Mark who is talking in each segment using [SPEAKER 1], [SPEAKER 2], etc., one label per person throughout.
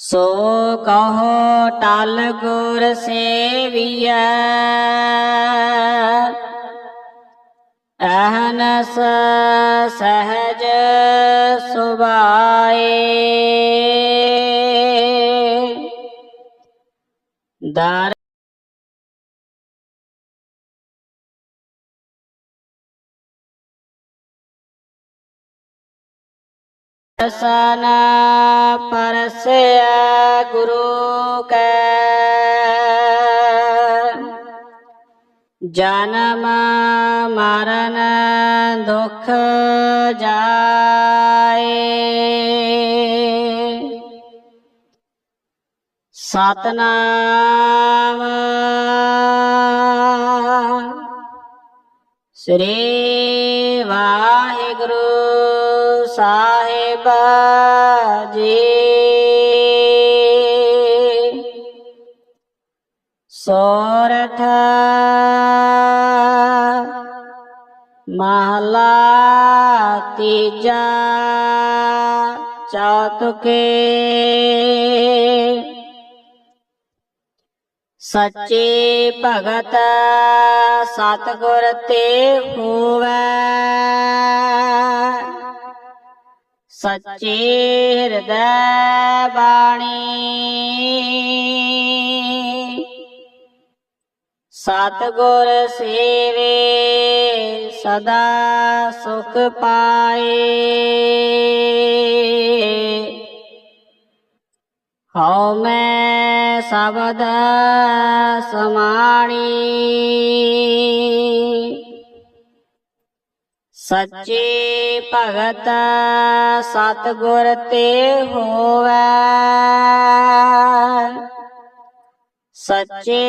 [SPEAKER 1] ਸੋ ਕਹੋ ਟਲ ਗੁਰ ਸੇਵੀਐ ਅਹਨਸ ਸਹਜ ਸੁਭਾਏ। ਦਰ ਦਰਸ਼ਨ ਪਰਸਿਆ ਗੁਰੂ ਕੈ। ਜਨਮ ਮਰਨ ਦੁਖ ਜਾਏ। ਸਤਨਾਮ ਸ੍ਰੀ ਵਾਹਿਗੁਰੂ ਸਾਹਿਬ ਜੀ ਸੋਰਠ ਮਹਲਾ ਤੀਜਾ ਚੌਤਕੇ ਸੱਚੇ ਭਗਤ ਸਤਗੁਰ ਤੇ ਹੋਵੈ ਸੱਚੇ ਹਿਰਦੈ ਬਾਣੀ। ਸਤਗੁਰ ਸੇਵੇ ਸਦਾ ਸੁਖ ਪਾਏ। ਹਉ ਮੈਂ ਸਬਦ ਸਮਾਣੀ। ਸੱਚੇ ਭਗਤ ਸਤਗੁਰ ਤੇ ਹੋਵੈ। ਸੱਚੇ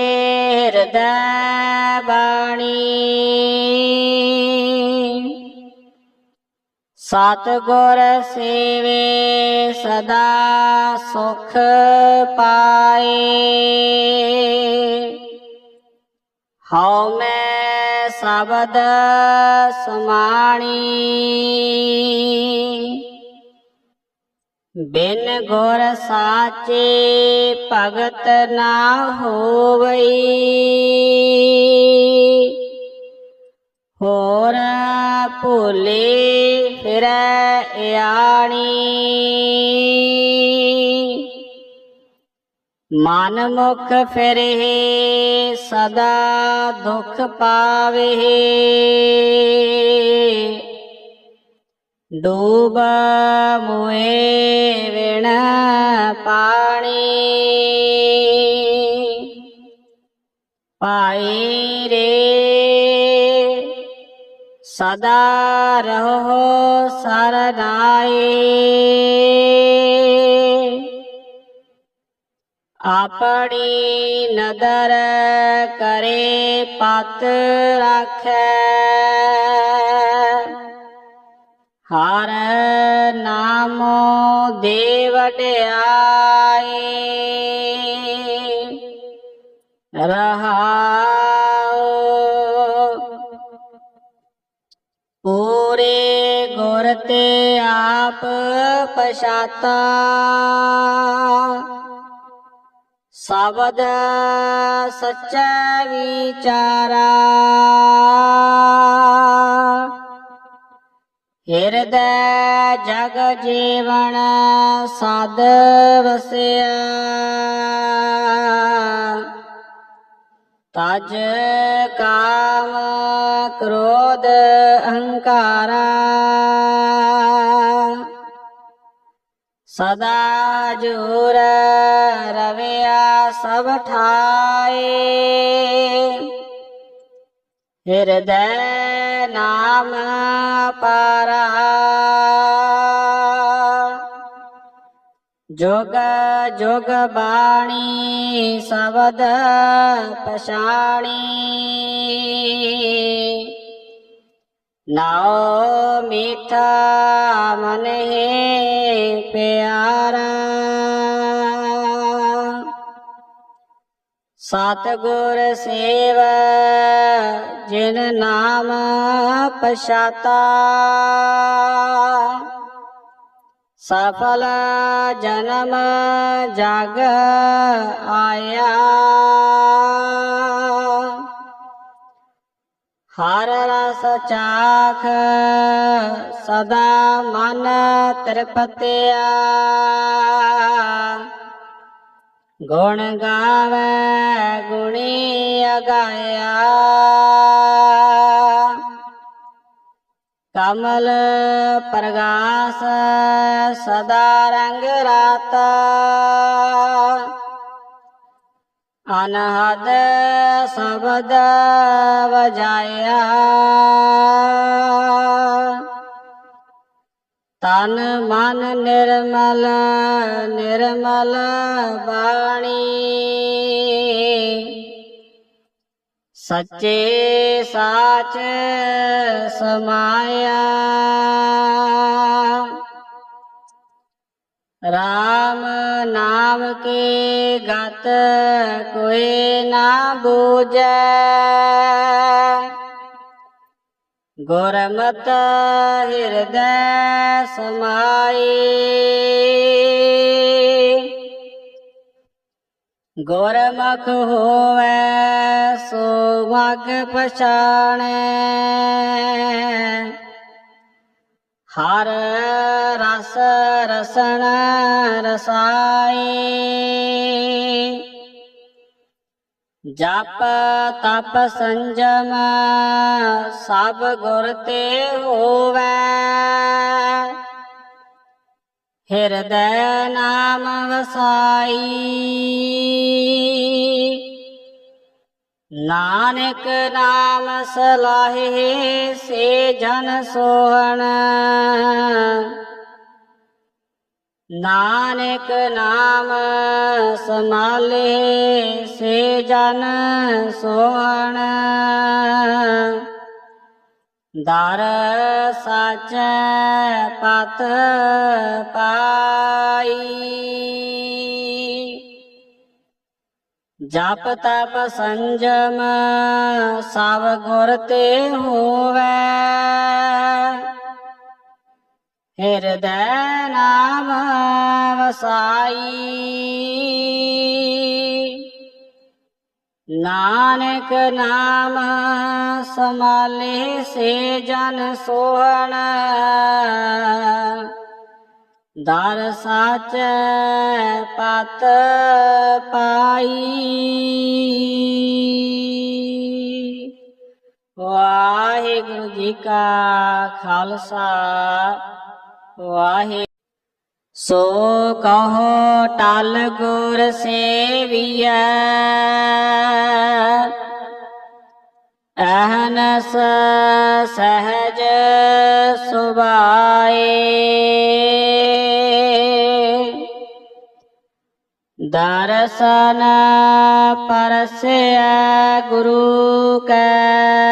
[SPEAKER 1] ਹਿਰਦੈ ਬਾਣੀ। ਸਤਗੁਰ ਸੇਵੇ ਸਦਾ ਸੁਖ ਪਾਏ। ਹਉ ਮੈਂ ਸ਼ਬਦ ਸੁਮਾਣੀ। ਬਿਨ ਗੁਰ ਸਾਚੇ ਭਗਤ ਨਾ ਹੋਵਈ। ਹੋਰ ਭੋਲੇ ਫਿਰੈ ਆਣੀ ਮਨ ਮੁਖ ਫਿਰੇ ਸਦਾ ਦੁਖ ਪਾਵੇ ਡੂਬ ਮੁਏ ਵਿਣ ਪਾਣੀ। ਪਾਈ ਰੇ, ਸਦਾ ਰਹੋ ਸਰਨਾਏ। ਆਪਣੀ ਨਦਰ ਕਰੇ ਪਤ ਰਾਖੈ। ਹਰ ਨਾਮੋ ਦੇ ਵਡਿਆਈ ਰਹਾਉ ਪੂਰੇ ਗੁਰ ਤੇ ਆਪ ਪਛਾਤਾ। ਸ਼ਬਦ ਸੱਚਾ ਵਿਚਾਰਾ। ਹਿਰਦੈ ਜਗ ਜੀਵਨ ਸਦ ਵਸਿਆ। ਤਜ ਕਾਮ ਕ੍ਰੋਧ ਅਹੰਕਾਰਾ। ਸਦਾ ਜੁਰ ਰਵਿਆ ਸਭ ਠਾਏ। ਹਿਰਦੈ ਨਾਮ ਪਾਰਾ। ਜੋਗ ਜੋਗ ਬਾਣੀ ਸ਼ਬਦ ਪਛਾਣੀ। ਨਾਉ ਮੀਠਾ ਮਨ ਹੈ ਪਿਆਰਾ। ਸਤਗੁਰ ਸੇਵ ਜਿਨ ਨਾਮ ਪਛਾਤਾ। ਸਫਲ ਜਨਮ ਜਗ ਆਇਆ। ਹਰ ਰਸ ਚਾਖ, ਸਦਾ ਮਨ ਤ੍ਰਿਪਤਿਆ। ਗੁਣ ਗਾਵੇ, ਗੁਣੀ ਅਗਾਇਆ। ਕਮਲ ਪ੍ਰਗਾਸ, ਸਦਾ ਰੰਗ ਰਾਤਾ। ਅਨਹਦ ਸ਼ਬਦ ਵਜਾਇਆ। ਤਨ ਮਨ ਨਿਰਮਲ ਨਿਰਮਲ ਬਾਣੀ। ਸੱਚੇ ਸਾਚ ਸਮਾਇਆ। ਰਾਮ ਨਾਮ ਕੇ ਗਤ ਕੋਈ ਨਾ ਬੂਝੈ ਗੁਰਮਤ ਹਿਰਦੈ ਸਮਾਈ। ਗੁਰਮੁਖ ਹੋਵੇ ਸੋ ਮਗ ਪਛਾਣੈ। ਹਰ ਰਸ ਰਸਣ ਰਸਾਈ। ਜਪ ਤਪ ਸੰਜਮ ਸਭ ਗੁਰ ਤੇ ਹੋਵੇ। ਹਿਰਦੈ ਨਾਮ ਵਸਾਈ। ਨਾਨਕ ਨਾਮ ਸਲਾਹੇ ਸੇ ਜਨ ਸੋਹਣ। ਨਾਨਕ ਨਾਮ ਸਮਾਲੇ ਸੇ ਜਨ ਸੋਹਣ। ਦਰ ਸੱਚ ਪਤ ਪਾਈ। ਜਪ ਤਪ ਸੰਜਮ ਸਭ ਗੁਰ ਤੇ ਹੋਵੇ। ਹਿਰਦੈ ਨਾਮ ਵਸਾਈ। ਨਾਨਕ ਨਾਮ ਸਮਾਲੇ ਸੇ ਜਨ ਸੋਹਣ। ਦਰ ਸਾਚ ਪਤ ਪਾਈ। ਵਾਹਿਗੁਰੂ ਜੀ ਕਾ ਖਾਲਸਾ। ਵਾਹਿ ਸੋ ਕਹੋ ਟਲ ਗੁਰ ਸੇਵੀਐ। ਅਹਨਸ ਸਹਜ ਸੁਭਾਏ। ਦਰਸ਼ਨ ਪਰਸਿਆ ਗੁਰੂ ਕੈ।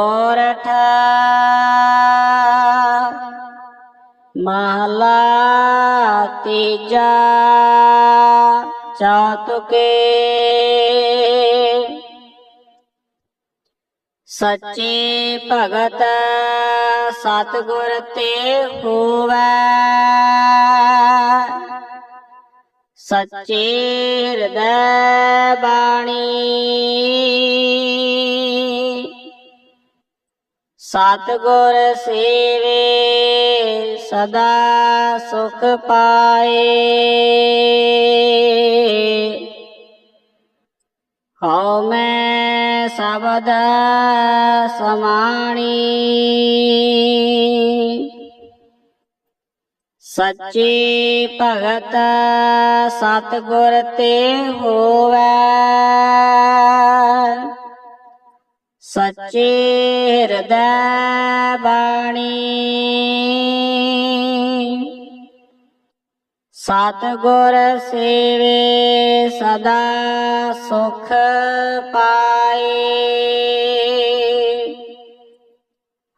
[SPEAKER 1] ਤੀਜਾ ਚਾਤੁਕੇ ਸੱਚੇ ਭਗਤ ਸਤਿਗੁਰ ਤੇ ਹੋਵੇ। ਸੱਚੇ ਹਿਰਦੈ ਬਾਣੀ। ਸਤਿਗੁਰ ਸੇਵੇ ਸਦਾ ਸੁਖ ਪਾਏ। ਹਉ ਮੈਂ ਸਬਦ ਸਮਾਣੀ। ਸੱਚੇ ਭਗਤ ਸਤਿਗੁਰ ਤੇ ਹੋਵੇ। ਸੱਚੇ ਹਿਰਦੈ ਬਾਣੀ ਸਤ ਗੁਰ ਸੇਵੇ ਸਦਾ ਸੁਖ ਪਾਏ।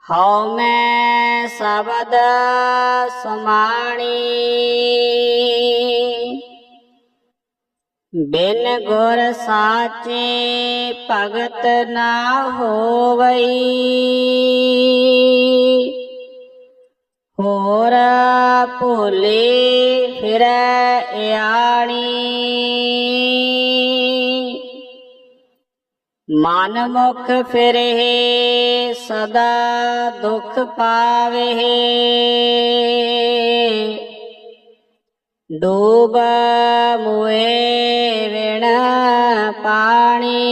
[SPEAKER 1] ਹਉ ਮੈਂ ਸਬਦ ਸਮਾਣੀ। ਬਿਨ ਗੁਰ ਸਾਚੇ ਭਗਤ ਨਾ ਹੋਵਈ। ਹੋਰ ਭੋਲੇ ਫਿਰੈ ਇਆਣੀ। ਮਨ ਮੁਖ ਫਿਰੇ, ਸਦਾ ਦੁਖ ਪਾਵੇ। ਡੂਬ ਮੁਏ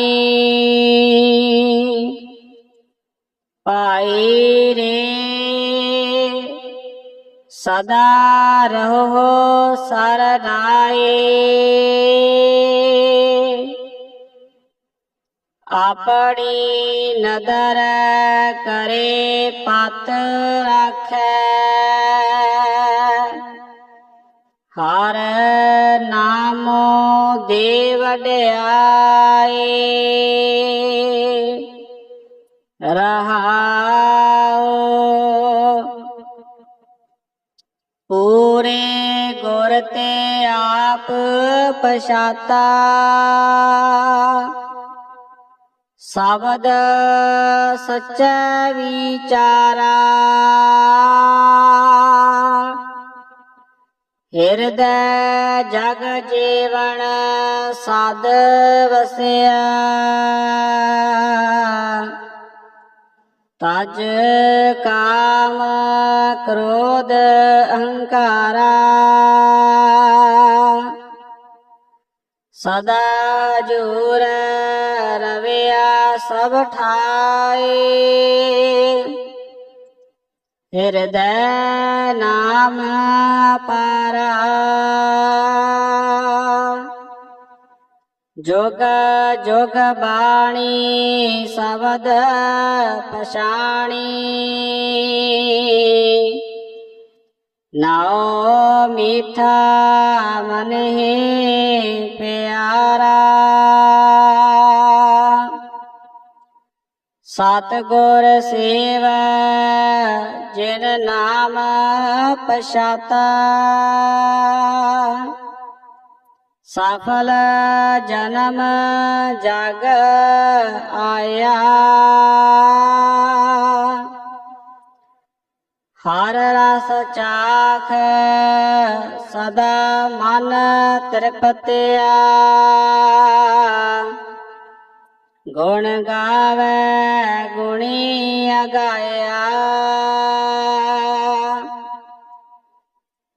[SPEAKER 1] ਪਾਣੀ ਪਾਈ ਰੇ ਸਦਾ ਰਹੋ ਸਰਨਾਏ। ਆਪਣੀ ਨਦਰ ਕਰੇ ਪਤ ਰੱਖੈ। ਦੇ ਵਡਿਆਏ ਰਹਾਉ ਪੂਰੇ ਗੁਰ ਤੇ ਆਪ ਪਛਾਤਾ। ਸ਼ਬਦ ਸੱਚਾ ਵਿਚਾਰਾ। ਹਿਰਦੈ ਜਗ ਜੀਵਨ ਸਾਧ ਵਸਿਆ। ਤਜ ਕਾਮ ਕ੍ਰੋਧ ਅਹੰਕਾਰਾ। ਸਦਾ ਜੂਰ ਰਵਿਆ ਸਭ ਠਾਏ ਹਿਰਦੈ ਨਾਮ ਪਾਰਾ। ਜੋਗ ਜੋਗ ਬਾਣੀ ਸ਼ਬਦ ਪਛਾਣੀ। ਨਾਉ ਮੀਠਾ ਮਨ ਹੀ ਪਿਆਰਾ। ਸਤ ਗੁਰ ਜਿਨ ਨਾਮ ਪਛਾਤਾ। ਸਫਲ ਜਨਮ ਜਗ ਆਇਆ। ਹਰ ਰਸ ਚਾਖ ਸਦਾ ਮਨ ਤ੍ਰਿਪਤਿਆ। ਗੁਣ ਗਾਵੇ ਗੁਣੀ ਅਗਾਇਆ।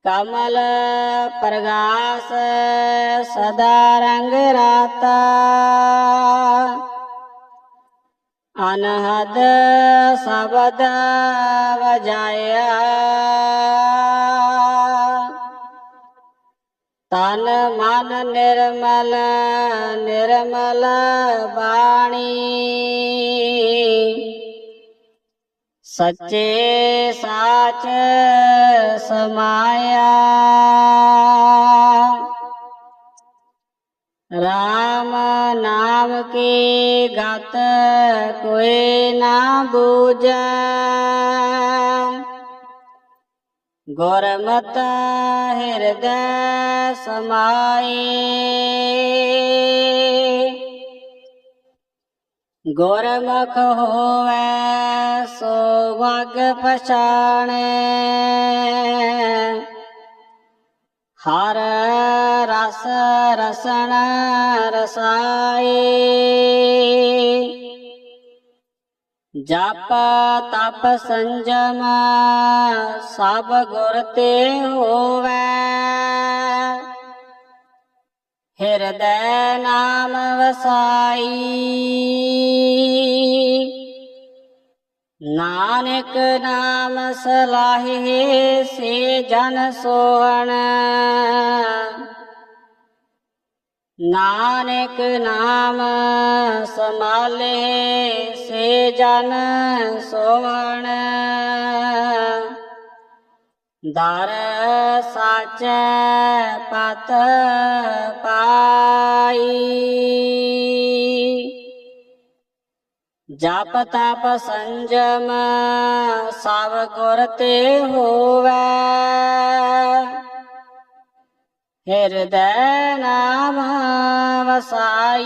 [SPEAKER 1] ਕਮਲ ਪ੍ਰਗਾਸ ਸਦਾ ਰੰਗ ਰਾਤਾ। ਅਨਹਦ ਸ਼ਬਦ ਵਜਾਇਆ। ਤਨ ਮਨ ਨਿਰਮਲ ਨਿਰਮਲ ਬਾਣੀ। ਸੱਚੇ ਸਾਚ ਸਮਾਇਆ। ਰਾਮ ਨਾਮ ਕੀ ਗਤ, ਕੋਈ ਨਾ ਬੂਝੈ। ਗੁਰਮਤਿ ਹਿਰਦੈ ਸਮਾਏ। ਗੁਰਮੁਖ ਹੋਵੇ ਸੋ ਵਗ ਪਛਾਣੈ। ਹਰ ਰਸ ਰਸਣ ਰਸਾਏ। ਜਪ ਤਪ ਸੰਜਮ ਸਭ ਗੁਰ ਤੇ ਹੋਵੇ। ਹਿਰਦੈ ਨਾਮ ਵਸਾਈ। ਨਾਨਕ ਨਾਮ ਸਲਾਹੇ ਸੇ ਜਨ ਸੋਹਣ। ਨਾਨਕ ਨਾਮ ਸਮਾਲੇ ਸੇ ਜਨ ਸੋਹਣ ਦਰ ਸਾਚੈ ਪਤ ਪਾਈ। ਜਪ ਤਪ ਸੰਜਮ ਸਭ ਗੁਰ ਤੇ ਹੋਵੈ। ਹਿਰਦੈ ਨਾਮ ਵਸਾਈ।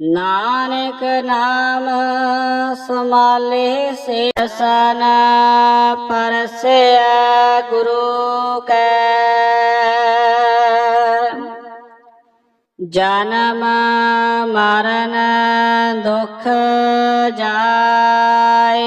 [SPEAKER 1] ਨਾਨਕ ਨਾਮ ਸਮਾਲੇ ਸੇ ਸਨ ਪਰਸਿਆ ਗੁਰੂ ਕੈ। ਜਨਮ ਮਰਨ ਦੁਖ ਜਾਏ।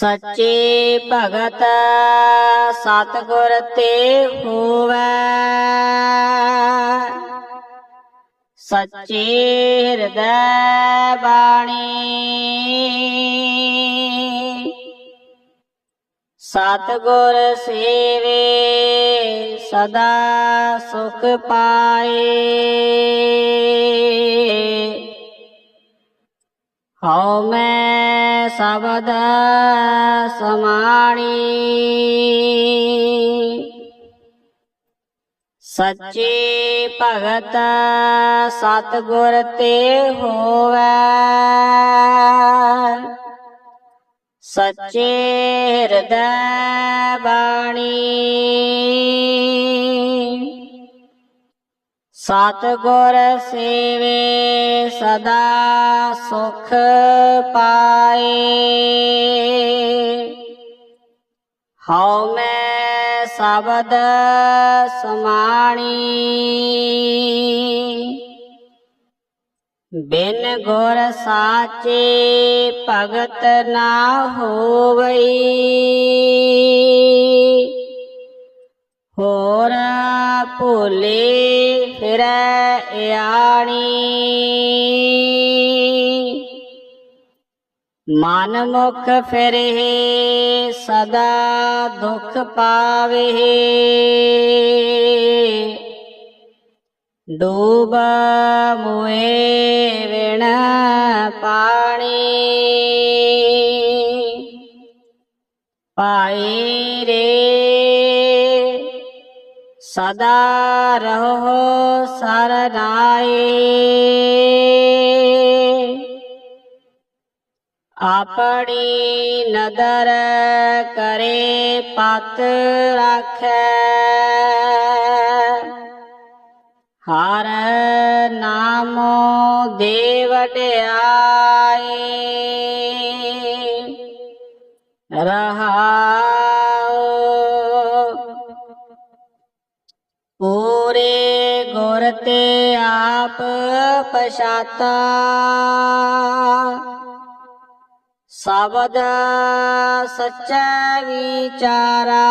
[SPEAKER 1] ਸੱਚੇ ਭਗਤ ਸਤਿਗੁਰ ਤੇ ਹੋਵੈ। ਸੱਚੇ ਹਿਰਦੈ ਬਾਣੀ। ਸਤਿਗੁਰ ਸੇਵੇ ਸਦਾ ਸੁਖ ਪਾਏ। ਹਉ ਮੈਂ ਸਬਦ ਸਮਾਣੀ। ਸੱਚੇ ਭਗਤ ਸਤਿਗੁਰ ਤੇ ਹੋਵੈ। ਸੱਚੇ ਹਿਰਦੈ ਬਾਣੀ। ਸਤਿਗੁਰ ਸੇਵੇ ਸਦਾ ਸੁਖ ਪਾਏ। ਹਉ ਮੈਂ ਸ਼ਬਦ ਸਮਾਣੀ। ਬਿਨ ਗੁਰ ਸਾਚੇ ਭਗਤ ਨਾ ਹੋਵਈ। ਹੋਰ ਭੋਲੇ ਫਿਰੈ ਇਆਣੀ। ਮਨ ਮੁਖ ਫਿਰੇ ਸਦਾ ਦੁਖ ਪਾਵੇ ਡੂਬ ਮੁਏ ਸਦਾ ਰਹੋ ਸਰਨਾਏ। ਆਪਣੀ ਨਦਰ ਕਰੇ ਪਤ ਰਾਖੈ। ਹਰ ਨਾਮੋ ਦੇ ਰਹਾ ਪੂਰੇ ਗੁਰ ਤੇ ਆਪ ਪਛਾਤਾ। ਸ਼ਬਦ ਸੱਚਾ ਵਿਚਾਰਾ।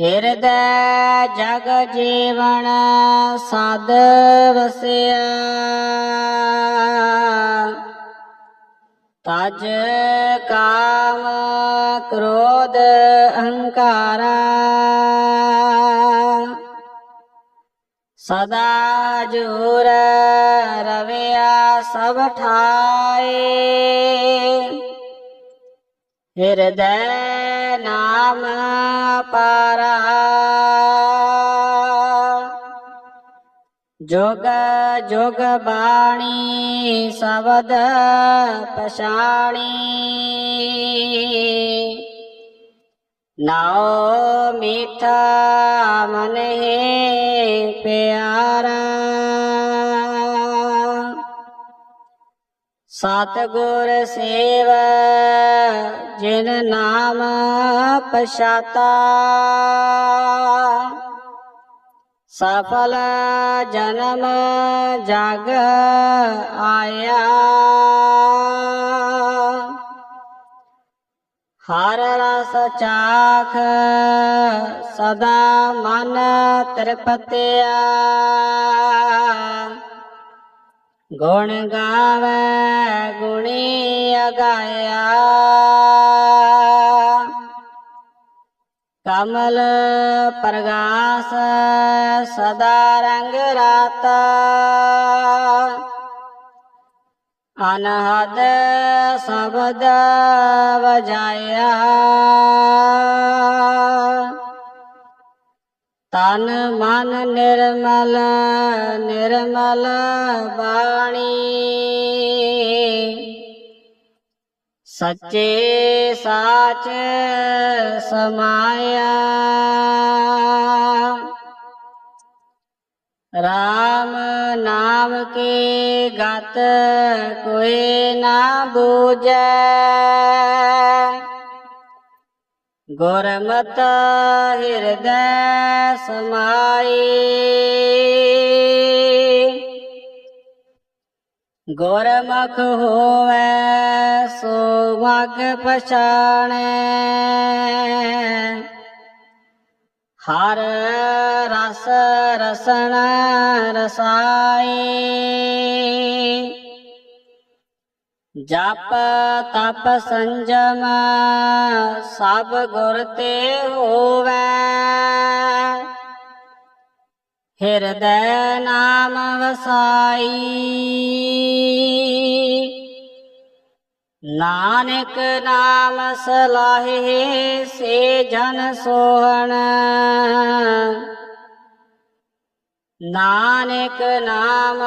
[SPEAKER 1] ਹਿਰਦੈ ਜਗ ਜੀਵਨ ਸਦ ਵਸਿਆ। ਤਜ ਕਾਮ ਕ੍ਰੋਧ ਅਹੰਕਾਰਾ। ਸਦਾ ਜੁਰ ਰਵਿਆ ਸਭ ਠਾਏ। ਹਿਰਦੈ ਨਾਮ ਪਾਰਾ। ਜੋਗ ਜੋਗ ਬਾਣੀ, ਸ਼ਬਦ ਪਛਾਣੀ। ਨਾਉ ਮੀਠਾ ਮਨ ਹੈ ਪਿਆਰਾ। ਸਤਿਗੁਰ ਸੇਵ, ਜਿਨ ਨਾਮ ਪਛਾਤਾ। ਸਫਲ ਜਨਮ ਜਗ ਆਇਆ। ਹਰ ਰਸ ਚਾਖ ਸਦਾ ਮਨ ਤ੍ਰਿਪਤਿਆ। ਗੁਣ ਗਾਵੇ ਗੁਣੀ ਅਗਾਇਆ। ਕਮਲ ਪ੍ਰਗਾਸ ਸਦਾ ਰੰਗ ਰਾਤਾ। ਅਨਹਦ ਸ਼ਬਦ ਵਜਾਇਆ। ਤਨ ਮਨ ਨਿਰਮਲ ਨਿਰਮਲ ਬਾਣੀ। ਸੱਚੇ ਸਾਚ ਸਮਾਇਆ। ਰਾਮ ਨਾਮ ਕੀ ਗਤ ਕੋਈ ਨਾ ਬੂਝੈ। ਗੁਰਮਤ ਹਿਰਦੈ ਸਮਾਈ। ਗੁਰਮੁਖ ਹੋਵੇ ਸੋ ਮਗ ਪਛਾਣੈ। ਹਰ ਰਸ ਰਸਣ ਰਸਾਈ। ਜਪ ਤਪ ਸੰਜਮ, ਸਭ ਗੁਰ ਤੇ ਹੋਵੇ। ਹਿਰਦੈ ਨਾਮ ਵਸਾਈ। ਨਾਨਕ ਨਾਮ ਸਲਾਹੇ ਸੇ ਜਨ ਸੋਹਣ। ਨਾਨਕ ਨਾਮ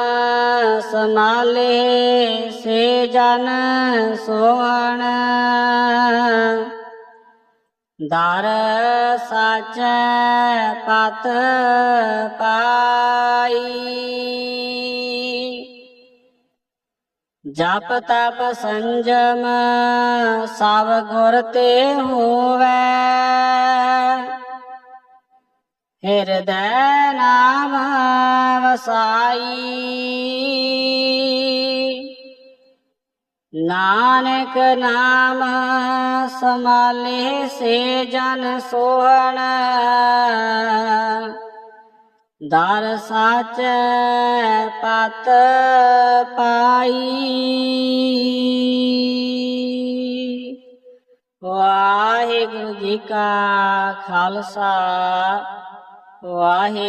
[SPEAKER 1] ਸਮਾਲੇ ਸੇ ਜਨ ਸੋਹਣ। ਦਰ ਸੱਚ ਪਤ ਪਾਈ। ਜਪ ਤਪ ਸੰਜਮ ਸਭ ਗੁਰ ਤੇ ਹੋਵੈ। ਹਿਰਦੈ ਨਾਮ ਵਸਾਈ। ਨਾਨਕ ਨਾਮ ਸਮਾਲੇ ਸੇ ਜਨ ਸੋਹਣ। ਦਰ ਸਾਚ ਪਤ ਪਾਈ। ਵਾਹਿਗੁਰੂ ਜੀ ਕਾ ਖਾਲਸਾ, ਵਾਹਿ